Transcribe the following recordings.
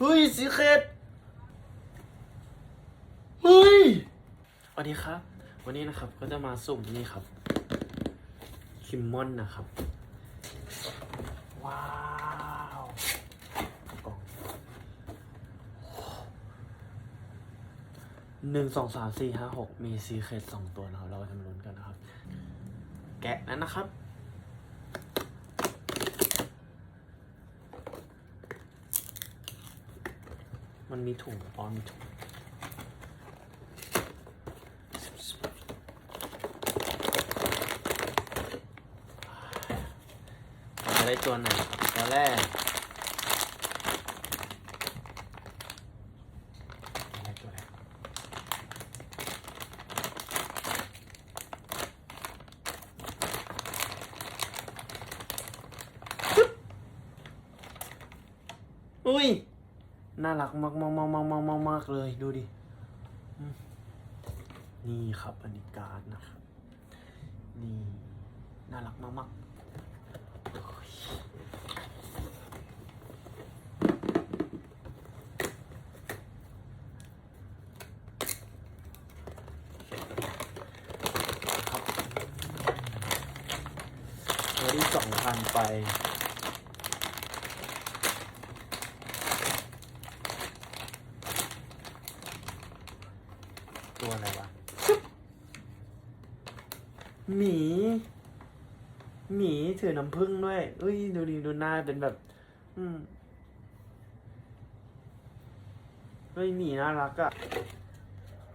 เฮ้ยสีเคดเฮ้ยสวัสดีครับ วันนี้นะครับก็จะมาสุ่มนี่ครับคิมมอนนะครับ ว้าวกล่องหนึ่งสองสามสี่ห้าหกมีซีเคดสองตัวนะครับเราจะมาลุ้นกันนะครับ แกะนั้นนะครับ มันมีถุงอ๋อมีถุงเราจะได้ตัวไหนตัวแรกตัวแรกตัวแรกอุ้ย น่ารักมากมากมากมากมากมากมากเลยดูดิ นี่ครับอันนี้การ์ดนะครับ นี่น่ารักมากมากที่สองพันไป อะไรวะหมีหมีถือน้ำผึ้งด้วยเอ้ย ดูดิดูหน้าเป็นแบบ อืมเฮ้ยหมีน่ารักอะ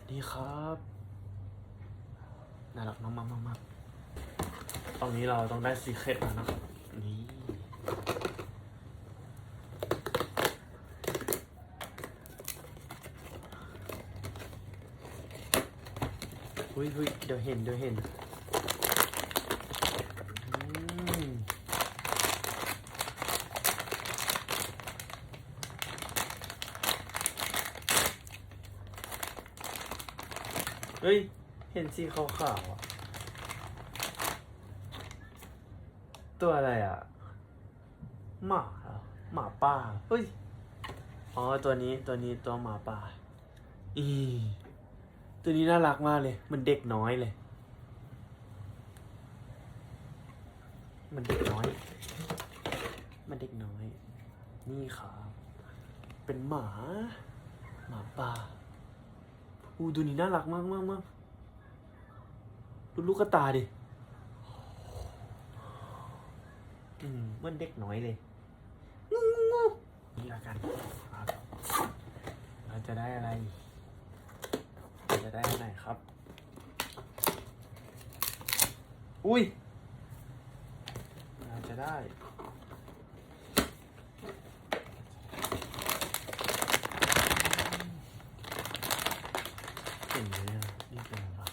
ดีครับน่ารักมากมากมากมากตอนนี้เราต้องได้ซีเคร็ตแล้วนะครับนี่ เฮ้ยเฮ้ยเดี๋ยวเห็นเดี๋ยวเห็นเฮ้ย เห็นสีขาวๆอะตัวอะไรอะ หมาหรอหมาป่าเฮ้ย อ๋อ ตัวนี้ตัวนี้ตัวหมาป่า อี ตัวนี้น่ารักมากเลย มันเด็กน้อยเลย มันเด็กน้อย มันเด็กน้อย นี่ครับเป็นหมา หมาป่าอูตัวนี้น่ารักมากมากมากดูลูกกระตาดิอืมมันเด็กน้อยเลยนี่ละกันครับเราจะได้อะไร จะได้อันไหนครับ อุ้ยเราจะได้เห็นไหมอะนี่เป็นอะไรวะ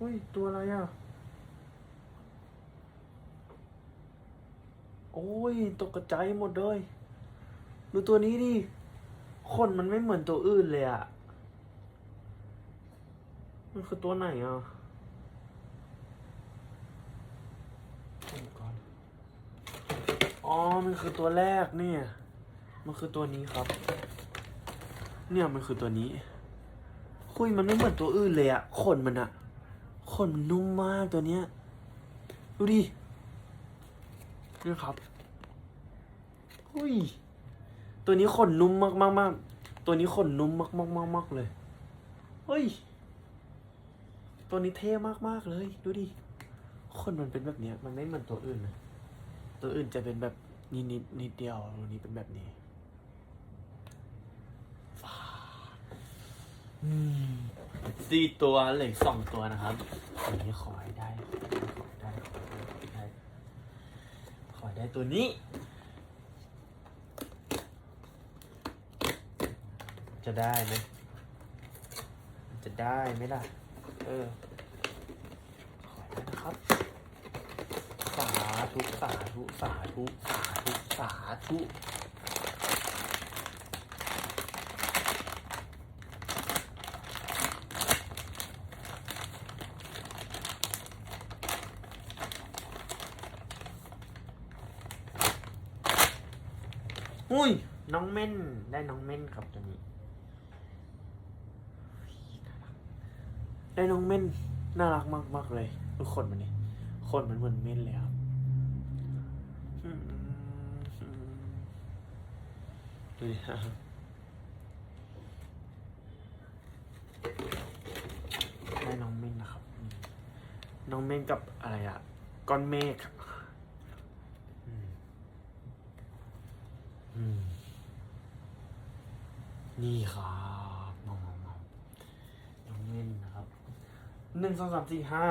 อุ้ย ตัวอะไรอะ โอ้ย ตกกระจายหมดเลย ดูตัวนี้ดิขนมันไม่เหมือนตัวอื่นเลยอะมันคือตัวไหนอะดูก่อนอ๋อ มันคือตัวแรกเนี่ย มันคือตัวนี้ครับ เนี่ยมันคือตัวนี้ คุยมันไม่เหมือนตัวอื่นเลยอะขนมันอะขนมันนุ่มมากตัวเนี้ย ดูดิ นี่ครับอุ้ยตัวนี้ขนนุ่มมากมากมากตัวนี้ขนนุ่มมากมากมากมากเลยเฮ้ย ตัวนี้เท่มากมากเลย ดูดิ ขนมันเป็นแบบเนี้ย มันไม่เหมือนตัวอื่นนะตัวอื่นจะเป็นแบบนิดนิดนิดเดียวตัวนี้เป็นแบบนี้ฟ้าอืมสี่ตัวเหลือสองตัวนะครับตัวนี้ขอให้ได้ ขอให้ได้ ขอให้ ได้ตัวนี้ จะได้ไหมจะได้ไหมล่ะ เออ ขอห้ได้นะครับ สาธุ สาธุ สาธุ สาธุ สาธุ อุ้ย น้องเม่น ได้น้องเม่นครับตัวนี้ ได้น้องเม่น น่ารักมากมากเลยทุกคนมันนี่คนมันเหมือนเม่นเลยครับดูดิฮะได้น้องเม่นนะครับ น้องเม่นกับอะไรอะก้อนเมฆครับอืมอืม นี่ครับมองมองมองน้องเม่นนะครับหนึ่งสองสามสี่ห้า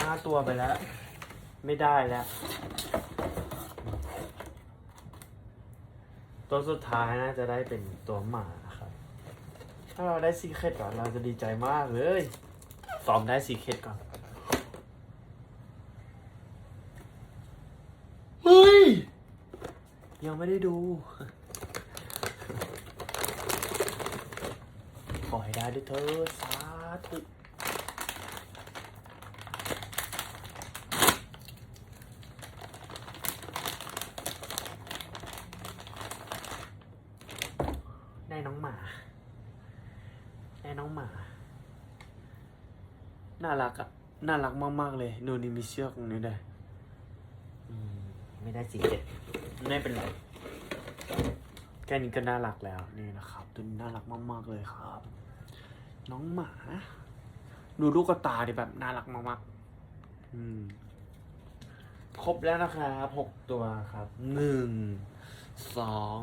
ห้าตัวไปแล้ว ไม่ได้แล้ว ตัวสุดท้ายน่าจะได้เป็นตัวหมาครับ ถ้าเราได้ซีเคตก่อนเราจะดีใจมากเลยซ้อมได้ซีเคตก่อนเฮ้ย ยังไม่ได้ดู ขอให้ได้ด้วยเธอสาธุได้น้องหมา ได้น้องหมา น่ารักอะน่ารักมาก ๆ เลยดูนี่มีเชือกตรงนี้ด้วยอืมไม่ได้สีเจ็ดไม่เป็นไรแค่นี้ก็น่ารักแล้วนี่นะครับตัวนี้น่ารักมาก ๆ เลยครับ น้องหมาดูลูกกระตาดิแบบน่ารักมากๆอืม ครบแล้วนะครับหกตัวครับหนึ่งสอง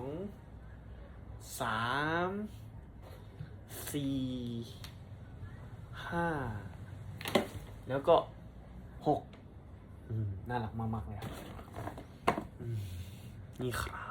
สามสี่ห้าแล้วก็หกน่ารักมากๆเลยครับอืมนี่ครับ